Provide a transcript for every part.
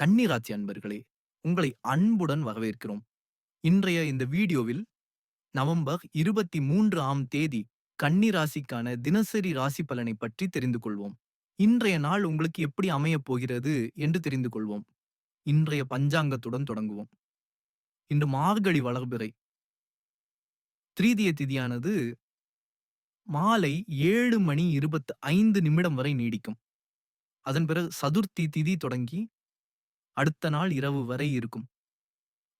கன்னிராசி அன்பர்களே உங்களை அன்புடன் வரவேற்கிறோம். இன்றைய இந்த வீடியோவில் நவம்பர் இருபத்தி மூன்று ஆம் தேதி கன்னிராசிக்கான தினசரி ராசி பலனை பற்றி தெரிந்து கொள்வோம். இன்றைய நாள் உங்களுக்கு எப்படி அமையப் போகிறது என்று தெரிந்து கொள்வோம். இன்றைய பஞ்சாங்கத்துடன் தொடங்குவோம். இன்று மார்கழி வளர்பிறை. திரீதிய திதியானது மாலை ஏழு மணி இருபத்து ஐந்து நிமிடம் வரை நீடிக்கும். அதன் பிறகு சதுர்த்தி திதி தொடங்கி அடுத்த நாள் இரவு வரை இருக்கும்.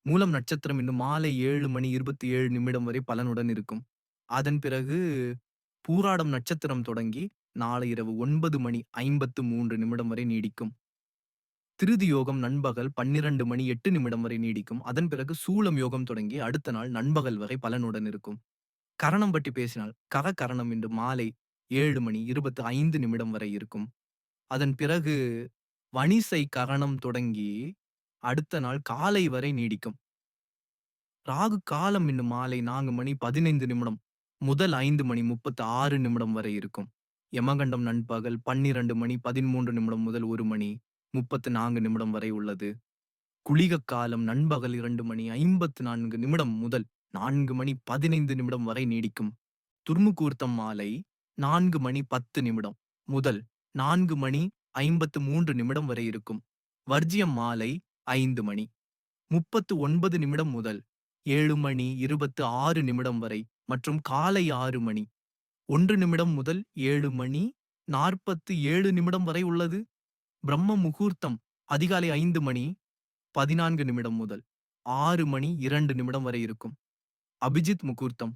மூலம் நட்சத்திரம் இன்னும் மாலை ஏழு மணி இருபத்தி ஏழு நிமிடம் வரை பலனுடன் இருக்கும். அதன் பிறகு பூராடம் நட்சத்திரம் தொடங்கி நாளை இரவு ஒன்பது மணி ஐம்பத்து மூன்று நிமிடம் வரை நீடிக்கும். திருதி யோகம் நண்பகல் பன்னிரண்டு மணி எட்டு நிமிடம் வரை நீடிக்கும். அதன் பிறகு சூலம் யோகம் தொடங்கி அடுத்த நாள் நண்பகல் வரை பலனுடன் இருக்கும். கரணம் பற்றி பேசினால் கர கரணம் இன்று மாலை ஏழு மணி இருபத்து ஐந்து நிமிடம் வரை இருக்கும். அதன் பிறகு வணிசை கரணம் தொடங்கி அடுத்த நாள் காலை வரை நீடிக்கும். ராகு காலம் இன்னும் மாலை நான்கு மணி பதினைந்து நிமிடம் முதல் ஐந்து மணி முப்பத்து ஆறு நிமிடம் வரை இருக்கும். யமகண்டம் நண்பகல் பன்னிரண்டு மணி பதிமூன்று நிமிடம் முதல் ஒரு மணி முப்பத்து நான்கு நிமிடம் வரை உள்ளது. குளிக காலம் நண்பகல் இரண்டு மணி ஐம்பத்து நான்கு நிமிடம் முதல் நான்கு மணி பதினைந்து நிமிடம் வரை நீடிக்கும். துர்முகூர்த்தம் மாலை நான்கு மணி பத்து நிமிடம் முதல் நான்கு மணி ஐம்பத்து மூன்று நிமிடம் வரை இருக்கும். வர்ஜியம் மாலை ஐந்து மணி. முப்பத்து ஒன்பது நிமிடம் முதல் ஏழு மணி இருபத்து ஆறு நிமிடம் வரை மற்றும் காலை ஆறு மணி. ஒன்று நிமிடம் முதல் ஏழு மணி நாற்பத்து ஏழு நிமிடம் வரை உள்ளது. பிரம்ம முகூர்த்தம் அதிகாலை ஐந்து மணி பதினான்கு நிமிடம் முதல் ஆறு மணி இரண்டு நிமிடம் வரை இருக்கும். அபிஜித் முகூர்த்தம்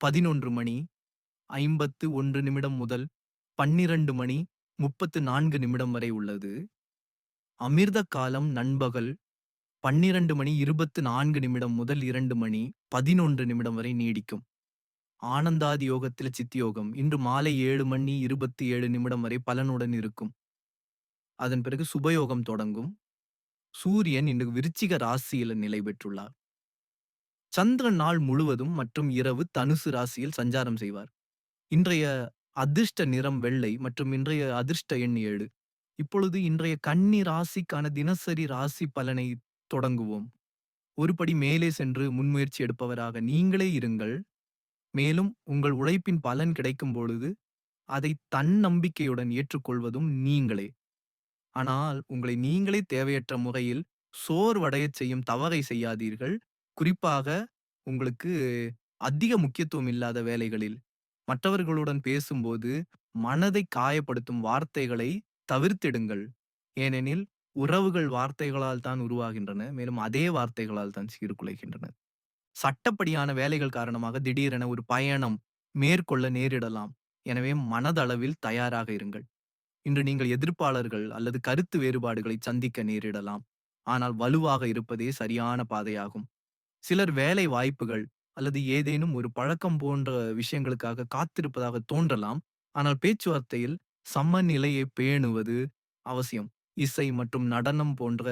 பதினொன்று மணி ஐம்பத்து ஒன்று நிமிடம் முதல் பன்னிரண்டு மணி முப்பத்து நான்கு நிமிடம் வரை உள்ளது. அமிர்த காலம் நண்பகல் பன்னிரண்டு மணி இருபத்து நான்கு நிமிடம் முதல் இரண்டு மணி பதினொன்று நிமிடம் வரை நீடிக்கும். ஆனந்தாதி யோகத்தில் சித்தியோகம் இன்று மாலை ஏழு மணி இருபத்தி ஏழு நிமிடம் வரை பலனுடன் இருக்கும். அதன் பிறகு சுபயோகம் தொடங்கும். சூரியன் இன்று விருச்சிக ராசியில் நிலை பெற்றுள்ளார். சந்திரன் நாள் முழுவதும் மற்றும் இரவு தனுசு ராசியில் சஞ்சாரம் செய்வார். இன்றைய அதிர்ஷ்ட நிறம் வெள்ளை மற்றும் இன்றைய அதிர்ஷ்ட எண் ஏழு. இப்பொழுது இன்றைய கன்னி ராசிக்கான தினசரி ராசி பலனை தொடங்குவோம். ஒருபடி மேலே சென்று முன்முயற்சி எடுப்பவராக நீங்களே இருங்கள். மேலும் உங்கள் உழைப்பின் பலன் கிடைக்கும் பொழுது அதை தன்னம்பிக்கையுடன் ஏற்றுக்கொள்வதும் நீங்களே. ஆனால் உங்களை நீங்களே தேவையற்ற முறையில் சோர்வடையச் செய்யும் தவறை செய்யாதீர்கள். குறிப்பாக உங்களுக்கு அதிக முக்கியத்துவம் இல்லாத வேலைகளில் மற்றவர்களுடன் பேசும்போது மனதை காயப்படுத்தும் வார்த்தைகளை தவிர்த்திடுங்கள். ஏனெனில் உறவுகள் வார்த்தைகளால் தான் உருவாகின்றன. மேலும் அதே வார்த்தைகளால் தான் சீர்குலைகின்றன. சட்டப்படியான வேலைகள் காரணமாக திடீரென ஒரு பயணம் மேற்கொள்ள நேரிடலாம். எனவே மனதளவில் தயாராக இருங்கள். இன்று நீங்கள் எதிர்ப்பாளர்கள் அல்லது கருத்து வேறுபாடுகளை சந்திக்க நேரிடலாம். ஆனால் வலுவாக இருப்பதே சரியான பாதையாகும். சிலர் வேலை வாய்ப்புகள் அல்லது ஏதேனும் ஒரு பழக்கம் போன்ற விஷயங்களுக்காக காத்திருப்பதாக தோன்றலாம். ஆனால் பேச்சுவார்த்தையில் சமநிலையை பேணுவது அவசியம். இசை மற்றும் நடனம் போன்ற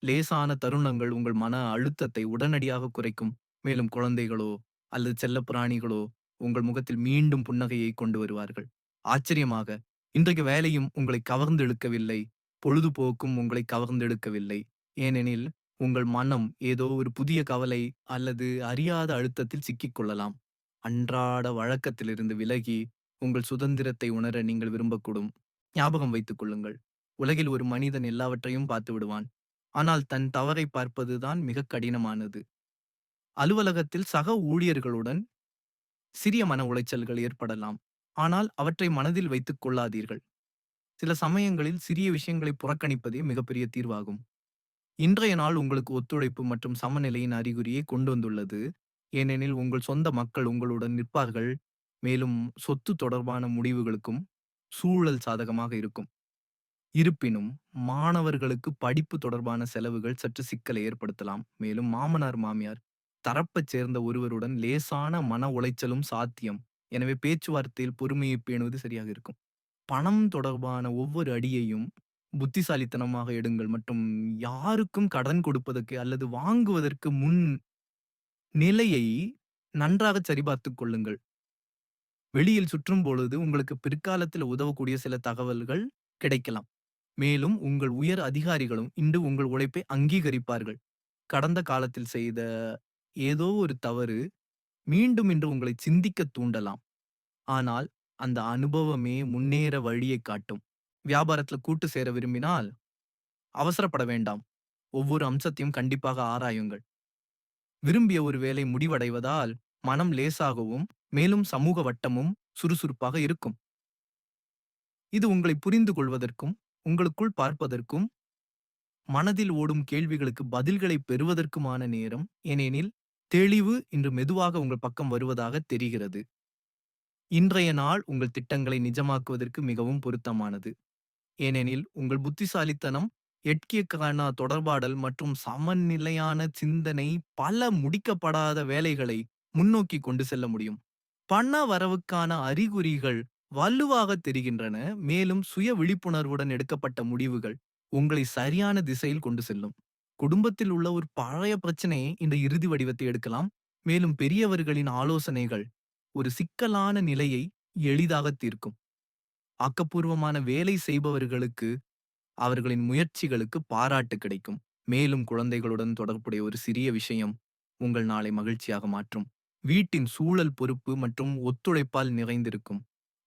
லேசான தருணங்கள் உங்கள் மன அழுத்தத்தை உடனடியாக குறைக்கும். மேலும் குழந்தைகளோ அல்லது செல்ல பிராணிகளோ உங்கள் முகத்தில் மீண்டும் புன்னகையை கொண்டு வருவார்கள். ஆச்சரியமாக இன்றைக்கு வேலையும் உங்களை கவர்ந்தெழுக்கவில்லை பொழுதுபோக்கும் உங்களை கவர்ந்தெழுக்கவில்லை ஏனெனில் உங்கள் மனம் ஏதோ ஒரு புதிய கவலை அல்லது அறியாத அழுத்தத்தில் சிக்கிக் கொள்ளலாம். அன்றாட வழக்கத்திலிருந்து விலகி உங்கள் சுதந்திரத்தை உணர நீங்கள் விரும்பக்கூடும். ஞாபகம் வைத்துக் கொள்ளுங்கள். உலகில் ஒரு மனிதன் எல்லாவற்றையும் பார்த்து விடுவான். ஆனால் தன் தவறை பார்ப்பதுதான் மிக கடினமானது. அலுவலகத்தில் சக ஊழியர்களுடன் சிறிய மன உளைச்சல்கள் ஏற்படலாம். ஆனால் அவற்றை மனதில் வைத்துக் கொள்ளாதீர்கள். சில சமயங்களில் சிறிய விஷயங்களை புறக்கணிப்பதே மிகப்பெரிய தீர்வாகும். இன்றைய நாள் உங்களுக்கு ஒத்துழைப்பு மற்றும் சமநிலையின் அறிகுறியை கொண்டு வந்துள்ளது. ஏனெனில் உங்கள் சொந்த மக்கள் உங்களுடன் நிற்பார்கள். மேலும் சொத்து தொடர்பான முடிவுகளுக்கும் சூழல் சாதகமாக இருக்கும். இருப்பினும் மாணவர்களுக்கு படிப்பு தொடர்பான செலவுகள் சற்று சிக்கலை ஏற்படுத்தலாம். மேலும் மாமனார் மாமியார் தரப்பைச் சேர்ந்த ஒருவருடன் லேசான மன உளைச்சலும் சாத்தியம். எனவே பேச்சுவார்த்தையில் பொறுமையை பேணுவது சரியாக இருக்கும். பணம் தொடர்பான ஒவ்வொரு அடியையும் புத்திசாலித்தனமாக எடுங்கள் மற்றும் யாருக்கும் கடன் கொடுப்பதற்கு அல்லது வாங்குவதற்கு முன் நிலையை நன்றாக சரிபார்த்துக் கொள்ளுங்கள் வெளியில் சுற்றும் பொழுது உங்களுக்கு பிற்காலத்தில் உதவக்கூடிய சில தகவல்கள் கிடைக்கலாம் மேலும் உங்கள் உயர் அதிகாரிகளும் இன்று உங்கள் உழைப்பை அங்கீகரிப்பார்கள். கடந்த காலத்தில் செய்த ஏதோ ஒரு தவறு மீண்டும் இன்று உங்களை சிந்திக்கத் தூண்டலாம். ஆனால் அந்த அனுபவமே முன்னேற வழியைக் காட்டும். வியாபாரத்துல கூட்டு சேர விரும்பினால் அவசரப்பட வேண்டாம். ஒவ்வொரு அம்சத்தையும் கண்டிப்பாக ஆராயுங்கள். விரும்பிய ஒரு வேலை முடிவடைவதால் மனம் லேசாகவும், மேலும் சமூக வட்டமும் சுறுசுறுப்பாக இருக்கும். இது உங்களை புரிந்து கொள்வதற்கும், உங்களுக்குள் பார்ப்பதற்கும், மனதில் ஓடும் கேள்விகளுக்கு பதில்களை பெறுவதற்குமான நேரம். ஏனெனில் தெளிவு இன்று மெதுவாக உங்கள் பக்கம் வருவதாக தெரிகிறது. இன்றைய நாள் உங்கள் திட்டங்களை நிஜமாக்குவதற்கு மிகவும் பொருத்தமானது. ஏனெனில் உங்கள் புத்திசாலித்தனம், எட்கியக்கான தொடர்பாடல் மற்றும் சமநிலையான சிந்தனை பல முடிக்கப்படாத வேலைகளை முன்னோக்கி கொண்டு செல்ல முடியும். பண வரவுக்கான அறிகுறிகள் வலுவாக தெரிகின்றன. மேலும் சுய விழிப்புணர்வுடன் எடுக்கப்பட்ட முடிவுகள் உங்களை சரியான திசையில் கொண்டு செல்லும். குடும்பத்தில் உள்ள ஒரு பழைய பிரச்சனையை இந்த இறுதி வடிவத்தை எடுக்கலாம். மேலும் பெரியவர்களின் ஆலோசனைகள் ஒரு சிக்கலான நிலையை எளிதாக தீர்க்கும். ஆக்கப்பூர்வமான வேலை செய்பவர்களுக்கு அவர்களின் முயற்சிகளுக்கு பாராட்டு கிடைக்கும். மேலும் குழந்தைகளுடன் தொடர்புடைய ஒரு சிறிய விஷயம் உங்கள் நாளை மகிழ்ச்சியாக மாற்றும். வீட்டின் சூழல் பொறுப்பு மற்றும் ஒத்துழைப்பால் நிறைந்திருக்கும்.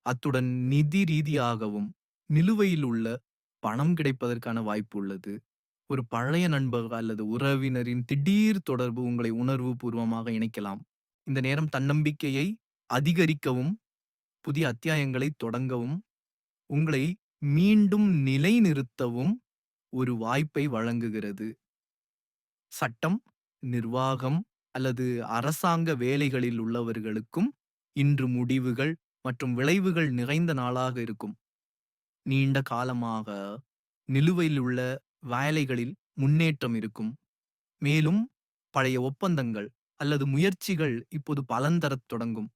அத்துடன் நிதி ரீதியாகவும் நிலுவையில் உள்ள பணம் கிடைப்பதற்கான வாய்ப்பு உள்ளது. ஒரு பழைய நண்பர் அல்லது உறவினரின் திடீர் தொடர்பு உங்களை உணர்வு பூர்வமாக இணைக்கலாம். இந்த நேரம் தன்னம்பிக்கையை அதிகரிக்கவும், புதிய அத்தியாயங்களை தொடங்கவும், உங்களை மீண்டும் நிலைநிறுத்தவும் ஒரு வாய்ப்பை வழங்குகிறது. சட்டம், நிர்வாகம் அல்லது அரசாங்க வேலைகளில் உள்ளவர்களுக்கும் இன்று முடிவுகள் மற்றும் விளைவுகள் நிறைந்த நாளாக இருக்கும். நீண்ட காலமாக நிலுவையில் உள்ள வேலைகளில் முன்னேற்றம் இருக்கும். மேலும் பழைய ஒப்பந்தங்கள் அல்லது முயற்சிகள் இப்போது பலன் தரத் தொடங்கும்.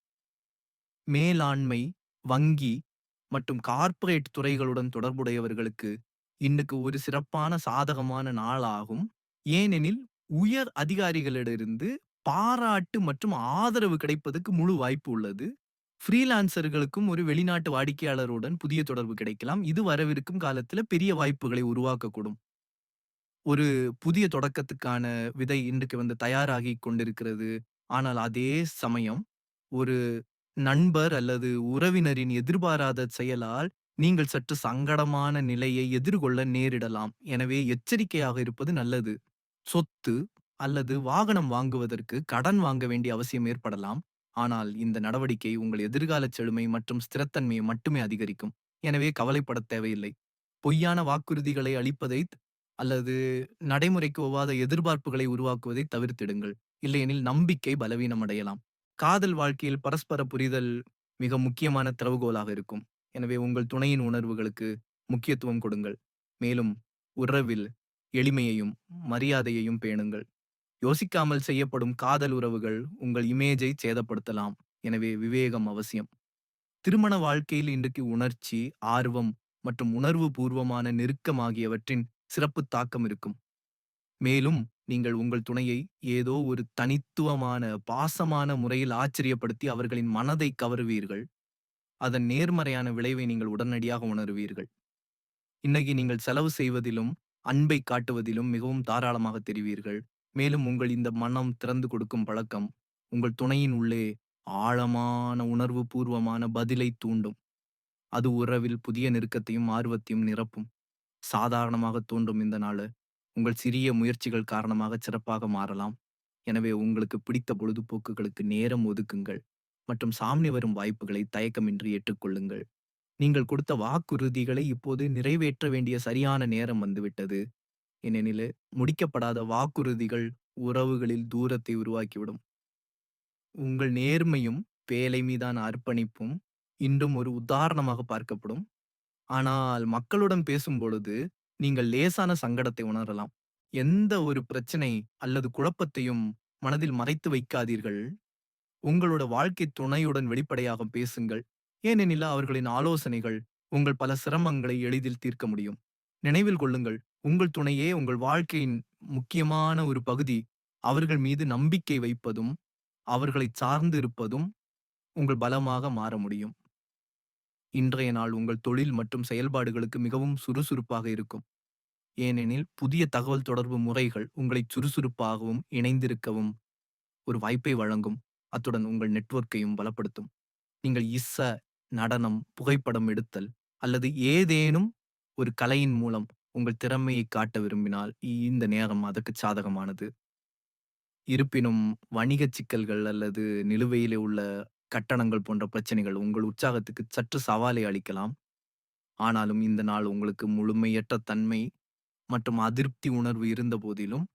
மேலாண்மை, வங்கி மற்றும் கார்ப்பரேட் துறைகளுடன் தொடர்புடையவர்களுக்கு இன்னைக்கு ஒரு சிறப்பான சாதகமான நாளாகும். ஏனெனில் உயர் அதிகாரிகளிடமிருந்து பாராட்டு மற்றும் ஆதரவு கிடைப்பதற்கு முழு வாய்ப்பு உள்ளது. ஃப்ரீலான்சர்களுக்கும் ஒரு வெளிநாட்டு வாடிக்கையாளருடன் புதிய தொடர்பு கிடைக்கலாம். இது வரவிருக்கும் காலத்துல பெரிய வாய்ப்புகளை உருவாக்கக்கூடும். ஒரு புதிய தொடக்கத்துக்கான விதை இன்றைக்கு வந்து தயாராகிக் கொண்டிருக்கிறது. ஆனால் அதே சமயம் ஒரு நண்பர் அல்லது உறவினரின் எதிர்பாராத செயலால் நீங்கள் சற்று சங்கடமான நிலையை எதிர்கொள்ள நேரிடலாம். எனவே எச்சரிக்கையாக இருப்பது நல்லது. சொத்து அல்லது வாகனம் வாங்குவதற்கு கடன் வாங்க வேண்டிய அவசியம் ஏற்படலாம். ஆனால் இந்த நடவடிக்கை உங்கள் எதிர்கால செழுமை மற்றும் ஸ்திரத்தன்மையை மட்டுமே அதிகரிக்கும். எனவே கவலைப்படத் தேவையில்லை. பொய்யான வாக்குறுதிகளை அளிப்பதை அல்லது நடைமுறைக்கு ஒவ்வாத எதிர்பார்ப்புகளை உருவாக்குவதை தவிர்த்திடுங்கள். இல்லையெனில் நம்பிக்கை பலவீனமடையலாம். காதல் வாழ்க்கையில் பரஸ்பர புரிதல் மிக முக்கியமான திறவுகோலாக இருக்கும். எனவே உங்கள் துணையின் உணர்வுகளுக்கு முக்கியத்துவம் கொடுங்கள். மேலும் உறவில் எளிமையையும் மரியாதையையும் பேணுங்கள். யோசிக்காமல் செய்யப்படும் காதல் உறவுகள் உங்கள் இமேஜை சேதப்படுத்தலாம். எனவே விவேகம் அவசியம். திருமண வாழ்க்கையில் இன்றைக்கு உணர்ச்சி, ஆர்வம் மற்றும் உணர்வு பூர்வமான நெருக்கம் ஆகியவற்றின் சிறப்பு தாக்கம் இருக்கும். மேலும் நீங்கள் உங்கள் துணையை ஏதோ ஒரு தனித்துவமான, பாசமான முறையில் ஆச்சரியப்படுத்தி அவர்களின் மனதை கவருவீர்கள். அதன் நேர்மறையான விளைவை நீங்கள் உடனடியாக உணருவீர்கள். இன்னைக்கு நீங்கள் செலவு செய்வதிலும், அன்பை காட்டுவதிலும் மிகவும் தாராளமாக தெரிவீர்கள். மேலும் உங்கள் இந்த மனம் திறந்து கொடுக்கும் பழக்கம் உங்கள் துணையின் உள்ளே ஆழமான உணர்வு பூர்வமான பதிலை தூண்டும். அது உறவில் புதிய நெருக்கத்தையும் ஆர்வத்தையும் நிரப்பும். சாதாரணமாக தோன்றும் இந்த நாள் உங்கள் சிறிய முயற்சிகள் காரணமாக சிறப்பாக மாறலாம். எனவே உங்களுக்கு பிடித்த பொழுதுபோக்குகளுக்கு நேரம் ஒதுக்குங்கள் மற்றும் சாமி வரும் வாய்ப்புகளை தயக்கமின்றி ஏற்றுக்கொள்ளுங்கள். நீங்கள் கொடுத்த வாக்குறுதிகளை இப்போது நிறைவேற்ற வேண்டிய சரியான நேரம் வந்துவிட்டது. ஏனெனில் முடிக்கப்படாத வாக்குறுதிகள் உறவுகளில் தூரத்தை உருவாக்கிவிடும். உங்கள் நேர்மையும் வேலை மீதான அர்ப்பணிப்பும் இன்றும் ஒரு உதாரணமாக பார்க்கப்படும். ஆனால் மக்களுடன் பேசும் பொழுது நீங்கள் லேசான சங்கடத்தை உணரலாம். எந்த ஒரு பிரச்சனை அல்லது குழப்பத்தையும் மனதில் மறைத்து வைக்காதீர்கள். உங்களோட வாழ்க்கை துணையுடன் வெளிப்படையாக பேசுங்கள். ஏனெனில் அவர்களின் ஆலோசனைகள் உங்கள் பல சிரமங்களை எளிதில் தீர்க்க முடியும். நினைவில் கொள்ளுங்கள், உங்கள் துணையே உங்கள் வாழ்க்கையின் முக்கியமான ஒரு பகுதி. அவர்கள் மீது நம்பிக்கை வைப்பதும், அவர்களைச் சார்ந்து இருப்பதும் உங்கள் பலமாக மாற முடியும். இன்றைய நாள் உங்கள் தொழில் மற்றும் செயல்பாடுகளுக்கு மிகவும் சுறுசுறுப்பாக இருக்கும். ஏனெனில் புதிய தகவல் தொடர்பு முறைகள் உங்களை சுறுசுறுப்பாகவும் இணைந்திருக்கவும் ஒரு வாய்ப்பை வழங்கும். அத்துடன் உங்கள் நெட்வொர்க்கையும் பலப்படுத்தும் நீங்கள் இச நடனம் புகைப்படம் எடுத்தல் அல்லது ஏதேனும் ஒரு கலையின் மூலம் உங்கள் திறமையை காட்ட விரும்பினால் இந்த நேரம் அதற்கு சாதகமானது. இருப்பினும் வணிகச் சிக்கல்கள் அல்லது நிலுவையிலே உள்ள கட்டணங்கள் போன்ற பிரச்சனைகள் உங்கள் உற்சாகத்துக்கு சற்று சவாலை அளிக்கலாம். ஆனாலும் இந்த நாள் உங்களுக்கு முழுமையற்ற தன்மை மற்றும் அதிருப்தி உணர்வு இருந்த போதிலும்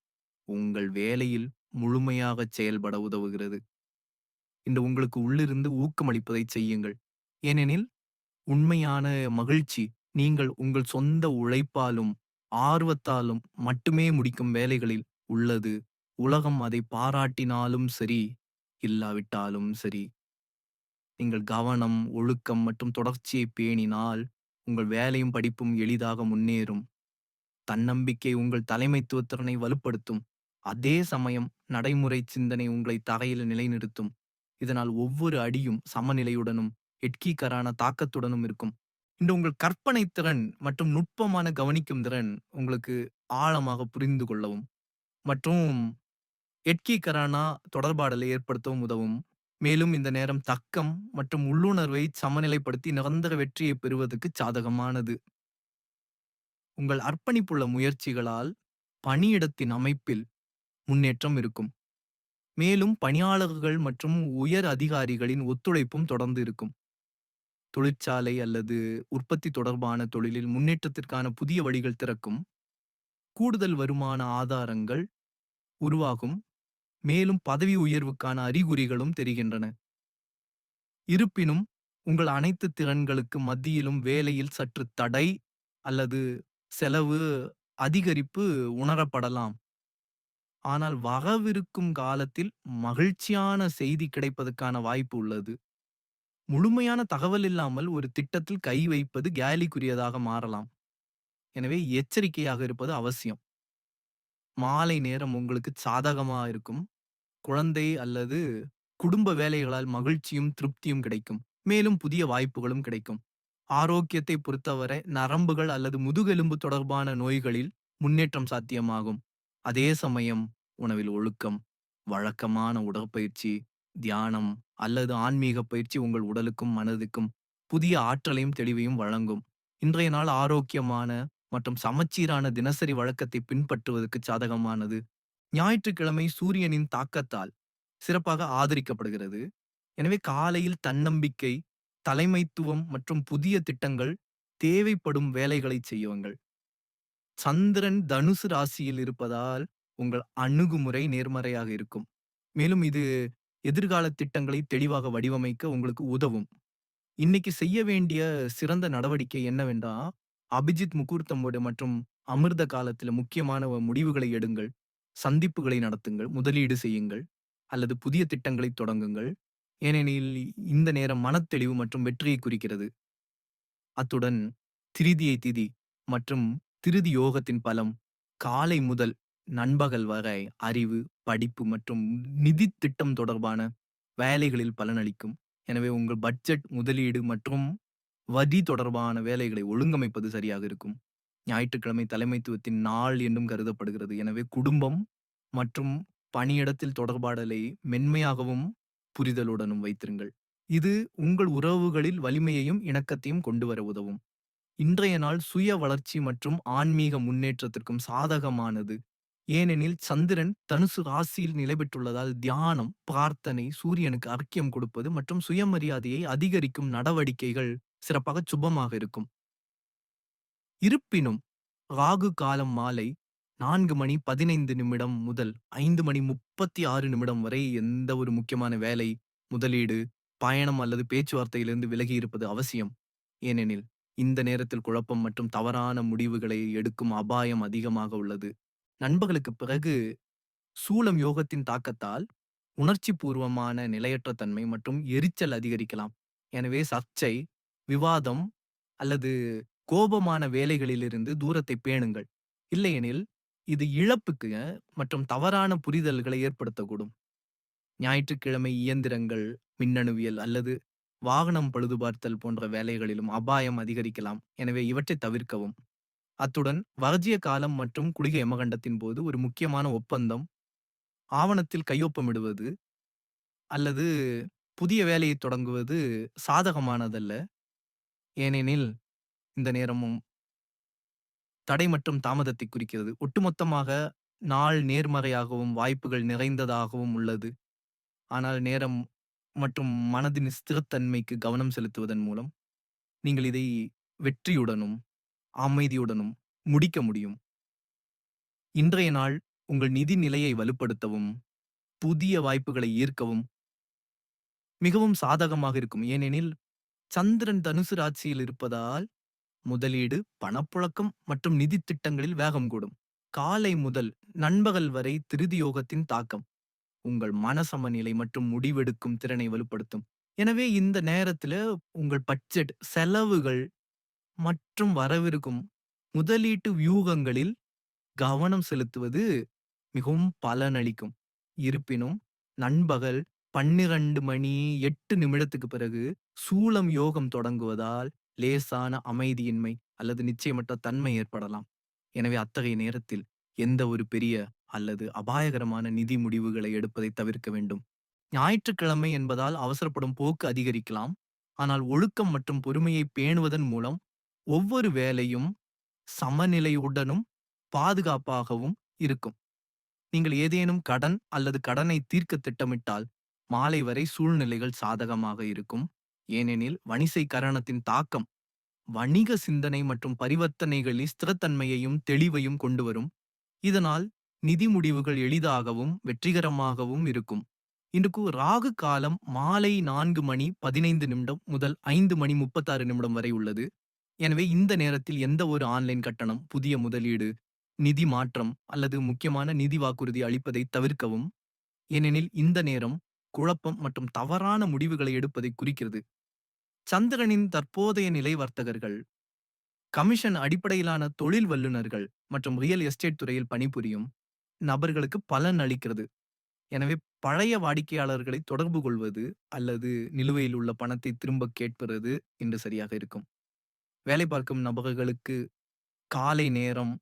உங்கள் வேலையில் முழுமையாக செயல்பட உதவுகிறது. இன்று உங்களுக்கு உள்ளிருந்து ஊக்கமளிப்பதை செய்யுங்கள். ஏனெனில் உண்மையான மகிழ்ச்சி நீங்கள் உங்கள் சொந்த உழைப்பாலும் ஆர்வத்தாலும் மட்டுமே முடிக்கும் வேலைகளில் உள்ளது. உலகம் அதை பாராட்டினாலும் சரி இல்லாவிட்டாலும் சரி. நீங்கள் கவனம் ஒழுக்கம் மற்றும் தொடர்ச்சியை பேணினால் உங்கள் வேலையும் படிப்பும் எளிதாக முன்னேறும். தன்னம்பிக்கை உங்கள் தலைமைத்துவ திறனை வலுப்படுத்தும். அதே சமயம் நடைமுறை சிந்தனை உங்களை தரையில் நிலைநிறுத்தும். இதனால் ஒவ்வொரு அடியும் சமநிலையுடனும் எட்கீக்கரான தாக்கத்துடனும் இருக்கும். இந்த உங்கள் கற்பனை திறன் மற்றும் நுட்பமான கவனிக்கும் திறன் உங்களுக்கு ஆழமாக புரிந்து கொள்ளவும் மற்றும் எட்கீக்கரானா தொடர்பாடலை ஏற்படுத்தவும் உதவும். மேலும் இந்த நேரம் தக்கம் மற்றும் உள்ளுணர்வை சமநிலைப்படுத்தி நிரந்தர வெற்றியை பெறுவதற்கு சாதகமானது. உங்கள் அர்ப்பணிப்புள்ள முயற்சிகளால் பணியிடத்தின் அமைப்பில் முன்னேற்றம் இருக்கும். மேலும் பணியாளர்கள் மற்றும் உயர் அதிகாரிகளின் ஒத்துழைப்பும் தொடர்ந்து இருக்கும். தொழிற்சாலை அல்லது உற்பத்தி தொடர்பான தொழிலில் முன்னேற்றத்திற்கான புதிய வழிகள் திறக்கும். கூடுதல் வருமான ஆதாரங்கள் உருவாகும். மேலும் பதவி உயர்வுக்கான அறிகுறிகளும் தெரிகின்றன. இருப்பினும் உங்கள் அனைத்து திறன்களுக்கு மத்தியிலும் வேலையில் சற்று தடை அல்லது செலவு அதிகரிப்பு உணரப்படலாம். ஆனால் வரவிருக்கும் காலத்தில் மகிழ்ச்சியான செய்தி கிடைப்பதற்கான வாய்ப்பு உள்ளது. முழுமையான தகவல் இல்லாமல் ஒரு திட்டத்தில் கை வைப்பது கேலிக்குரியதாக மாறலாம். எனவே எச்சரிக்கையாக இருப்பது அவசியம். மாலை நேரம் உங்களுக்கு சாதகமா இருக்கும். குழந்தை அல்லது குடும்ப வேலைகளால் மகிழ்ச்சியும் திருப்தியும் கிடைக்கும். மேலும் புதிய வாய்ப்புகளும் கிடைக்கும். ஆரோக்கியத்தை பொறுத்தவரை நரம்புகள் அல்லது முதுகெலும்பு தொடர்பான நோய்களில் முன்னேற்றம் சாத்தியமாகும். அதே சமயம் உணவில் ஒழுக்கம் வழக்கமான உடற்பயிற்சி தியானம் அல்லது ஆன்மீக பயிற்சி உங்கள் உடலுக்கும் மனதுக்கும் புதிய ஆற்றலையும் தெளிவையும் வழங்கும். இன்றைய நாள் ஆரோக்கியமான மற்றும் சமச்சீரான தினசரி வழக்கத்தை பின்பற்றுவதற்கு சாதகமானது. ஞாயிற்றுக்கிழமை சூரியனின் தாக்கத்தால் சிறப்பாக ஆதரிக்கப்படுகிறது. எனவே காலையில் தன்னம்பிக்கை தலைமைத்துவம் மற்றும் புதிய திட்டங்கள் தேவைப்படும் வேலைகளை செய்யுங்கள். சந்திரன் தனுசு ராசியில் இருப்பதால் உங்கள் அணுகுமுறை நேர்மறையாக இருக்கும். மேலும் இது எதிர்கால திட்டங்களை தெளிவாக வடிவமைக்க உங்களுக்கு உதவும். இன்னைக்கு செய்ய வேண்டிய சிறந்த நடவடிக்கை என்னவென்றா அபிஜித் முகூர்த்தமோடு மற்றும் அமிர்த காலத்தில் முக்கியமான முடிவுகளை எடுங்கள். சந்திப்புகளை நடத்துங்கள். முதலீடு செய்யுங்கள். அல்லது புதிய திட்டங்களை தொடங்குங்கள். ஏனெனில் இந்த நேரம் மனத்தெளிவு மற்றும் வெற்றியை குறிக்கிறது. அத்துடன் திருதியை திதி மற்றும் திருதி யோகத்தின் பலம் காலை முதல் நண்பகல் வரை அறிவு படிப்பு மற்றும் நிதி திட்டம் தொடர்பான வேலைகளில் பலனளிக்கும். எனவே உங்கள் பட்ஜெட் முதலீடு மற்றும் வரி தொடர்பான வேலைகளை ஒழுங்கமைப்பது சரியாக இருக்கும். ஞாயிற்றுக்கிழமை தலைமைத்துவத்தின் நாள் என்றும் கருதப்படுகிறது. எனவே குடும்பம் மற்றும் பணியிடத்தில் தொடர்பாடலை மென்மையாகவும் புரிதலுடனும் வைத்திருங்கள். இது உங்கள் உறவுகளில் வலிமையையும் இணக்கத்தையும் கொண்டு வர உதவும். இன்றைய நாள் சுய வளர்ச்சி மற்றும் ஆன்மீக முன்னேற்றத்திற்கும் சாதகமானது. ஏனெனில் சந்திரன் தனுசு ராசியில் நிலை பெற்றுள்ளதால் தியானம் பிரார்த்தனை சூரியனுக்கு அர்க்கியம் கொடுப்பது மற்றும் சுயமரியாதையை அதிகரிக்கும் நடவடிக்கைகள் சிறப்பாக சுபமாக இருக்கும். இருப்பினும் ராகு காலம் மாலை நான்கு மணி பதினைந்து நிமிடம் முதல் ஐந்து மணி முப்பத்தி ஆறு நிமிடம் வரை எந்த ஒரு முக்கியமான வேலை முதலீடு பயணம் அல்லது பேச்சுவார்த்தையிலிருந்து விலகி இருப்பது அவசியம். ஏனெனில் இந்த நேரத்தில் குழப்பம் மற்றும் தவறான முடிவுகளை எடுக்கும் அபாயம் அதிகமாக உள்ளது. நண்பர்களுக்கு பிறகு சூலம் யோகத்தின் தாக்கத்தால் உணர்ச்சி பூர்வமான நிலையற்ற தன்மை மற்றும் எரிச்சல் அதிகரிக்கலாம். எனவே சர்ச்சை விவாதம் அல்லது கோபமான வேலைகளிலிருந்து தூரத்தை பேணுங்கள் இல்லையெனில் இது இழப்புக்கு மற்றும் தவறான புரிதல்களை ஏற்படுத்தக்கூடும் ஞாயிற்றுக்கிழமை இயந்திரங்கள் மின்னணுவியல் அல்லது வாகனம் பழுதுபார்த்தல் போன்ற வேலைகளிலும் அபாயம் அதிகரிக்கலாம். எனவே இவற்றை தவிர்க்கவும். அத்துடன் வர்ஜிய காலம் மற்றும் குளிகை எமகண்டத்தின் போது ஒரு முக்கியமான ஒப்பந்தம், ஆவணத்தில் கையொப்பமிடுவது அல்லது புதிய வேலையை தொடங்குவது சாதகமானதல்ல. ஏனெனில் இந்த நேரமும் தடை மற்றும் தாமதத்தை குறிக்கிறது. ஒட்டுமொத்தமாக நாள் நேர்மறையாகவும், வாய்ப்புகள் நிறைந்ததாகவும் உள்ளது. ஆனால் நேரம் மற்றும் மனதின் ஸ்திரத்தன்மைக்கு கவனம் செலுத்துவதன் மூலம், நீங்கள் இதை வெற்றியுடனும், அமைதியுடனும் முடிக்க முடியும். இன்றைய நாள் உங்கள் நிதி நிலையை வலுப்படுத்தவும், புதிய வாய்ப்புகளை ஈர்க்கவும் மிகவும் சாதகமாக இருக்கும். ஏனெனில் சந்திரன் தனுசு ராசியில் இருப்பதால், முதலீடு, பணப்புழக்கம் மற்றும் நிதி திட்டங்களில் வேகம் கூடும். காலை முதல் நண்பகல் வரை திருதி யோகத்தின் தாக்கம், உங்கள் மன சமநிலை மற்றும் முடிவெடுக்கும் திறனை வலுப்படுத்தும். எனவே இந்த நேரத்துல உங்கள் பட்ஜெட், செலவுகள் மற்றும் வரவிருக்கும் முதலீட்டு வியூகங்களில் கவனம் செலுத்துவது மிகவும் பலனளிக்கும். இருப்பினும் நண்பகல் 12 மணி 8 நிமிடத்துக்கு பிறகு சூலம் யோகம் தொடங்குவதால் லேசான அமைதியின்மை அல்லது நிச்சயமற்ற தன்மை ஏற்படலாம். எனவே அத்தகைய நேரத்தில் எந்த ஒரு பெரிய அல்லது அபாயகரமான நிதி முடிவுகளை எடுப்பதை தவிர்க்க வேண்டும். ஞாயிற்றுக்கிழமை என்பதால் அவசரப்படும் போக்கு அதிகரிக்கலாம். ஆனால் ஒழுக்கம் மற்றும் பொறுமையை பேணுவதன் மூலம் ஒவ்வொரு வேலையும் சமநிலையுடனும், பாதுகாப்பாகவும் இருக்கும். நீங்கள் ஏதேனும் கடன் அல்லது கடனை தீர்க்க திட்டமிட்டால், மாலை வரை சூழ்நிலைகள் சாதகமாக இருக்கும். ஏனெனில் வணிசை கரணத்தின் தாக்கம், வணிக சிந்தனை மற்றும் பரிவர்த்தனைகளில் ஸ்திரத்தன்மையையும், தெளிவையும் கொண்டுவரும். இதனால் நிதி முடிவுகள் எளிதாகவும், வெற்றிகரமாகவும் இருக்கும். இன்றுக்கு ராகு காலம் மாலை நான்கு மணி 15 நிமிடம் முதல் ஐந்து மணி 36 நிமிடம் வரை உள்ளது. எனவே இந்த நேரத்தில் எந்த ஒரு ஆன்லைன் கட்டணம், புதிய முதலீடு, நிதி மாற்றம் அல்லது முக்கியமான நிதி வாக்குறுதி அளிப்பதை தவிர்க்கவும். ஏனெனில் இந்த நேரம் குழப்பம் மற்றும் தவறான முடிவுகளை எடுப்பதை குறிக்கிறது. சந்திரனின் தற்போதைய நிலை வர்த்தகர்கள், கமிஷன் அடிப்படையிலான தொழில் வல்லுநர்கள் மற்றும் ரியல் எஸ்டேட் துறையில் பணிபுரியும் நபர்களுக்கு பலன் அளிக்கிறது. எனவே பழைய வாடிக்கையாளர்களை தொடர்பு கொள்வது அல்லது நிலுவையில் உள்ள பணத்தை திரும்பக் கேட்பது இன்று சரியாக இருக்கும். வேலை பார்க்கும் நபர்களுக்கு காலை நேரம்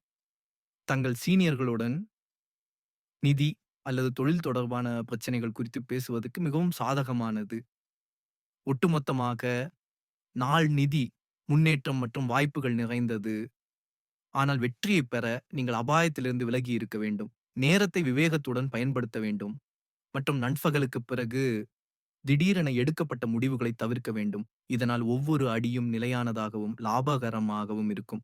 தங்கள் சீனியர்களுடன் நிதி அல்லது தொழில் தொடர்பான பிரச்சனைகள் குறித்து பேசுவதற்கு மிகவும் சாதகமானது. ஒட்டுமொத்தமாக நாள் நிதி முன்னேற்றம் மற்றும் வாய்ப்புகள் நிறைந்தது. ஆனால் வெற்றியைப் பெற நீங்கள் அபாயத்திலிருந்து விலகி இருக்க வேண்டும். நேரத்தை விவேகத்துடன் பயன்படுத்த வேண்டும் மற்றும் நண்பகலுக்குப் பிறகு திடீரென எடுக்கப்பட்ட முடிவுகளை தவிர்க்க வேண்டும். இதனால் ஒவ்வொரு அடியும் நிலையானதாகவும், லாபகரமாகவும் இருக்கும்.